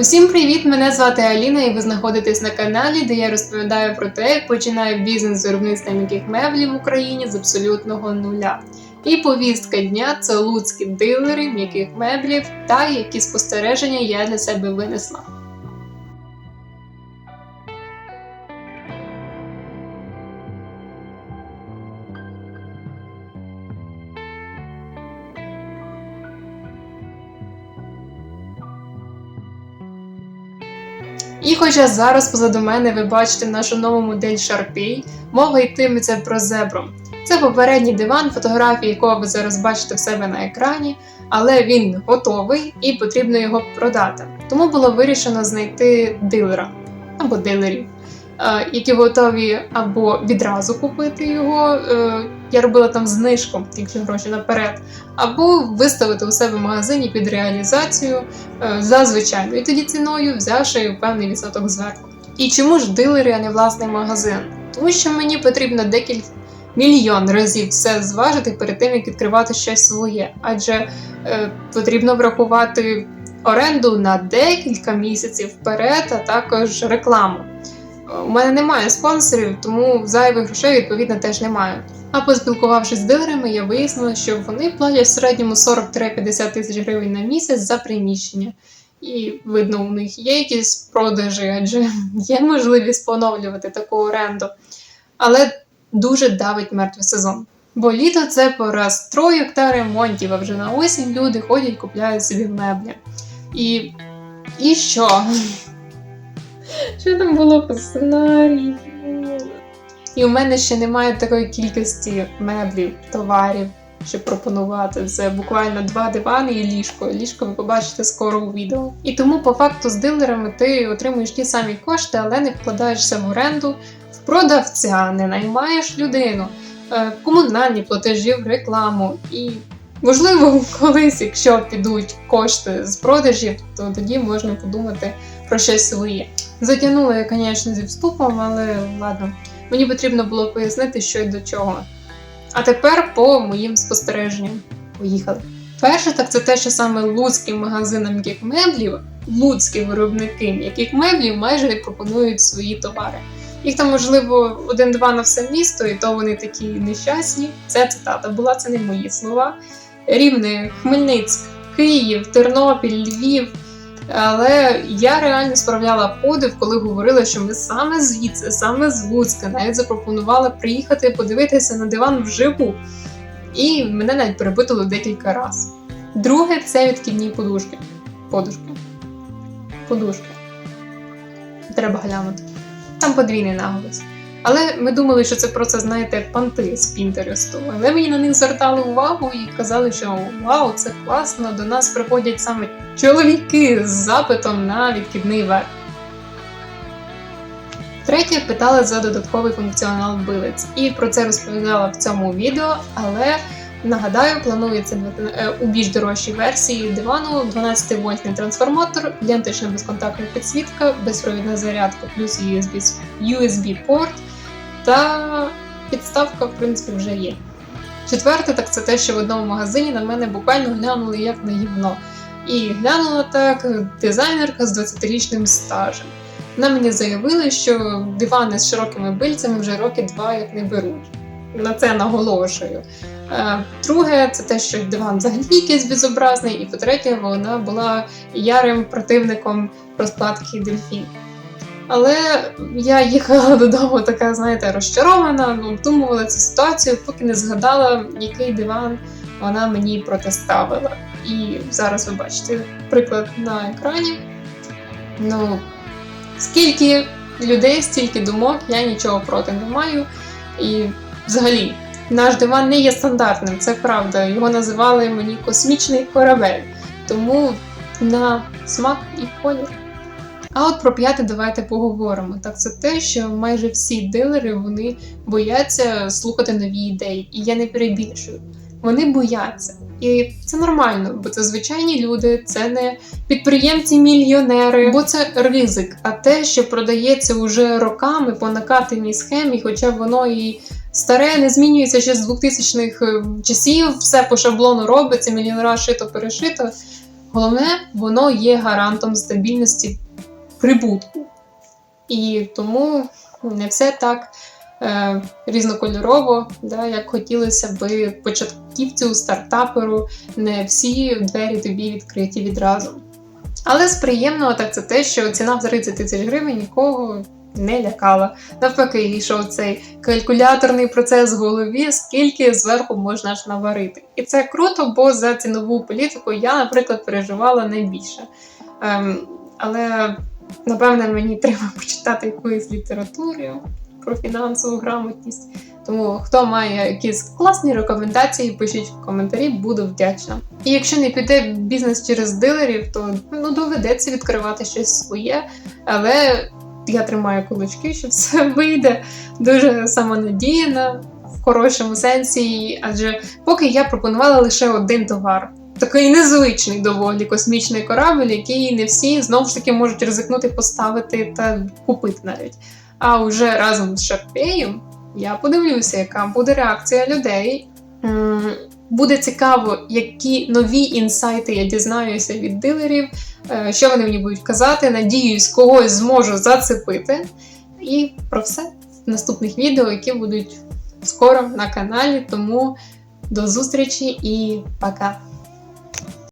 Усім привіт! Мене звати Аліна, і ви знаходитесь на каналі, де я розповідаю про те, як починаю бізнес з виробництва м'яких меблів в Україні з абсолютного нуля. І повістка дня це луцькі дилери м'яких меблів та які спостереження я для себе винесла. І хоча зараз позаду мене ви бачите нашу нову модель Sharpie, мова йтиметься про зебру. Це попередній диван, фотографії якого ви зараз бачите в себе на екрані, але він готовий і потрібно його продати. Тому було вирішено знайти дилера або дилерів, які готові або відразу купити його. е, Я робила там знижку, якщо гроші наперед, або виставити у себе в магазині під реалізацію е, за звичайною тоді ціною, взявши певний відсоток зверху. І чому ж дилери, а не власний магазин? Тому що мені потрібно декілька мільйон разів все зважити перед тим, як відкривати щось своє. Адже е, потрібно врахувати оренду на декілька місяців вперед, а також рекламу. У мене немає спонсорів, тому зайвих грошей відповідно теж немає. А поспілкувавшись з дилерами, я вияснила, що вони платять в середньому 40-50 тисяч гривень на місяць за приміщення. І видно, у них є якісь продажі, адже є можливість поновлювати таку оренду. Але дуже давить мертвий сезон. Бо літо це пора стройок та ремонтів, а вже на осінь люди ходять купляють собі меблі. І. І що? Що там було по сценарії? І у мене ще немає такої кількості меблів, товарів, щоб пропонувати. Це буквально два дивани і ліжко. Ліжко ви побачите скоро у відео. І тому, по факту, з дилерами ти отримуєш ті самі кошти, але не вкладаєшся в оренду в продавця, не наймаєш людину, е, комунальні платежі в рекламу. І, можливо, колись, якщо підуть кошти з продажів, то тоді можна подумати про щось своє. Затягнула я, звісно, зі вступом, але ладно. Мені потрібно було пояснити, що й до чого. А тепер по моїм спостереженням. Поїхали. Перше, так це те, що саме луцьким магазинам м'яких меблів, луцькі виробники м'яких меблів майже пропонують свої товари. Їх там, можливо, один-два на все місто, і то вони такі нещасні. Це цитата була, це не мої слова. Рівне, Хмельницьк, Київ, Тернопіль, Львів. Але я реально справляла подив, коли говорила, що ми саме звідси, саме з Луцька, навіть запропонувала приїхати подивитися на диван вживу. І мене навіть перепитали декілька разів. Друге це відкидні подушки. Подушки. Подушки. Треба глянути. Там подвійний наголос. Але ми думали, що це просто, знаєте, панти з Пінтересту. Але мені на них звертали увагу і казали, що вау, це класно, до нас приходять саме чоловіки з запитом на відкидний верх. Третє питали за додатковий функціонал билиць. І про це розповідала в цьому відео, але нагадаю, планується е, у більш дорожчій версії дивану 12 вольтний трансформатор, ленточна безконтактна підсвітка, безпровідна зарядка плюс USB, USB порт та підставка, в принципі, вже є. Четверте, так це те, що в одному магазині на мене буквально глянули як на гівно. І глянула так дизайнерка з 20-річним стажем. Вона мені заявила, що дивани з широкими бильцями вже роки два як не беруть. На це наголошую. Е, Друге, це те, що диван взагалі якийсь безобразний, і по-третє, вона була ярим противником розкладки дельфін. Але я їхала додому, така, знаєте, розчарована, ну, обдумувала цю ситуацію, поки не згадала, який диван вона мені протиставила. І зараз ви бачите приклад на екрані. Ну, скільки людей, стільки думок, я нічого проти не маю. І взагалі, наш диван не є стандартним, це правда. Його називали мені космічний корабель. Тому на смак і колір. А от про п'яте давайте поговоримо. Так це те, що майже всі дилери вони бояться слухати нові ідеї, і я не перебільшую. Вони бояться. І це нормально, бо це звичайні люди, це не підприємці-мільйонери, бо це ризик. А те, що продається уже роками по накатаній схемі, хоча воно і старе, не змінюється ще з 2000-х часів, все по шаблону робиться, мільйонера шито перешито. Головне, воно є гарантом стабільності прибутку. І тому не все так е, різнокольорово, да, як хотілося би початківцю, стартаперу, не всі двері тобі відкриті відразу. Але з приємного так це те, що ціна в 30 тисяч гривень нікого не лякала. Навпаки, йшов цей калькуляторний процес в голові, скільки зверху можна ж наварити. І це круто, бо за цінову політику я, наприклад, переживала найбільше. Ем, але напевне мені треба почитати якоїсь літератури про фінансову грамотність. Тому хто має якісь класні рекомендації, пишіть в коментарі, буду вдячна. І якщо не піде бізнес через дилерів, то ну доведеться відкривати щось своє, але я тримаю кулачки, що все вийде дуже самонадіяна в хорошому сенсі, адже поки я пропонувала лише один товар. Такий незвичний доволі космічний корабль, який не всі знову ж таки можуть ризикнути поставити та купити навіть. А вже разом з Шарпеєм я подивлюся, яка буде реакція людей. Буде цікаво, які нові інсайти я дізнаюся від дилерів, е, що вони мені будуть казати. Надіюсь, когось зможу зацепити. І про все в наступних відео, які будуть скоро на каналі. Тому до зустрічі і пока!